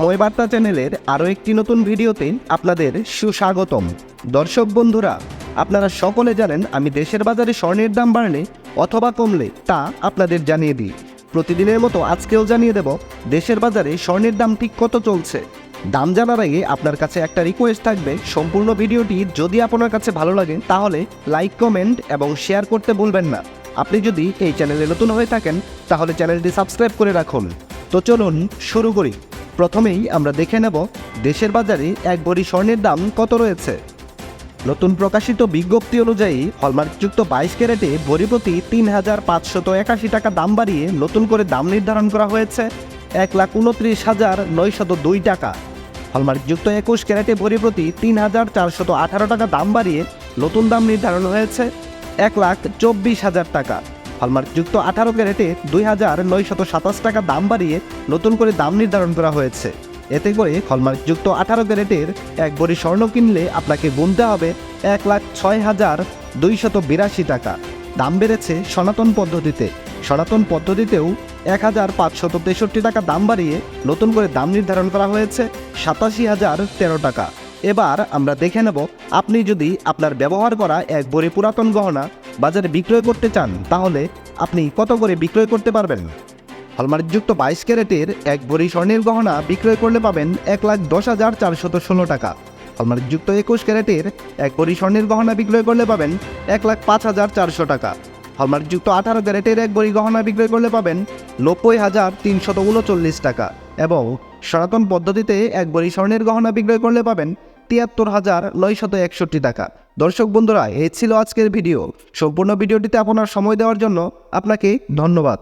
সময় বার্তা চ্যানেলের আরও একটি নতুন ভিডিওতে আপনাদের সুস্বাগতম। দর্শক বন্ধুরা, আপনারা সকলে জানেন আমি দেশের বাজারে স্বর্ণের দাম বাড়লে অথবা কমলে তা আপনাদের জানিয়ে দিই। প্রতিদিনের মতো আজকেও জানিয়ে দেব দেশের বাজারে স্বর্ণের দাম ঠিক কত চলছে। দাম জানার আগে আপনার কাছে একটা রিকোয়েস্ট থাকবে। সম্পূর্ণ ভিডিওটি যদি আপনার কাছে ভালো লাগে, তাহলে লাইক কমেন্ট এবং শেয়ার করতে ভুলবেন না। আপনি যদি এই চ্যানেলে নতুন হয়ে থাকেন, তাহলে চ্যানেলটি সাবস্ক্রাইব করে রাখুন। তো চলুন শুরু করি। প্রথমেই আমরা দেখে নেব দেশের বাজারে এক ভরি স্বর্ণের দাম কত রয়েছে। নতুন প্রকাশিত বিজ্ঞপ্তি অনুযায়ী হলমার্কযুক্ত বাইশ ক্যারেটে ভরি প্রতি তিন হাজার পাঁচশত একাশি টাকা দাম বাড়িয়ে নতুন করে দাম নির্ধারণ করা হয়েছে এক লাখ উনত্রিশ হাজার নয়শত দুই টাকা। হলমার্কযুক্ত একুশ ক্যারেটে ভরি প্রতি তিন হাজার চারশত আঠারো টাকা দাম বাড়িয়ে নতুন দাম নির্ধারণ হয়েছে এক লাখ চব্বিশ হাজার টাকা। হলমার্কযুক্ত আঠারো ক্যারেটে দুই হাজার নয়শত সাতাশ টাকা দাম বাড়িয়ে নতুন করে দাম নির্ধারণ করা হয়েছে। এতে করে হলমার্কযুক্ত আঠারো ক্যারেটের এক বড়ি স্বর্ণ কিনলে আপনাকে গুনতে হবে এক লাখ ছয় হাজার দুইশত বিরাশি টাকা। দাম বেড়েছে সনাতন পদ্ধতিতে। সনাতন পদ্ধতিতেও এক হাজার পাঁচশত তেষট্টি টাকা দাম বাড়িয়ে নতুন করে দাম নির্ধারণ করা হয়েছে সাতাশি হাজার তেরো টাকা। এবার আমরা দেখে নেব, আপনি যদি আপনার ব্যবহার করা এক বড়ি পুরাতন গহনা বাজারে বিক্রয় করতে চান, তাহলে আপনি কত করে বিক্রয় করতে পারবেন? হলমার্কযুক্ত বাইশ ক্যারেটের এক ভরি স্বর্ণের গহনা বিক্রয় করলে পাবেন এক লাখ দশ হাজার চারশত ষোলো টাকা। হলমার্কযুক্ত একুশ ক্যারেটের এক ভরি স্বর্ণের গহনা বিক্রয় করলে পাবেন এক লাখ পাঁচ হাজার চারশো টাকা। হলমার্কযুক্ত আঠারো ক্যারেটের এক ভরি গহনা বিক্রয় করলে পাবেন নব্বই হাজার তিনশত উনচল্লিশ টাকা এবং সনাতন পদ্ধতিতে এক ভরি স্বর্ণের গহনা বিক্রয় করলে পাবেন তিয়াত্তর হাজার নয়শত একষট্টি টাকা। দর্শক বন্ধুরা, এই ছিল আজকের ভিডিও। সম্পূর্ণ ভিডিওটিতে আপনার সময় দেওয়ার জন্য আপনাকে ধন্যবাদ।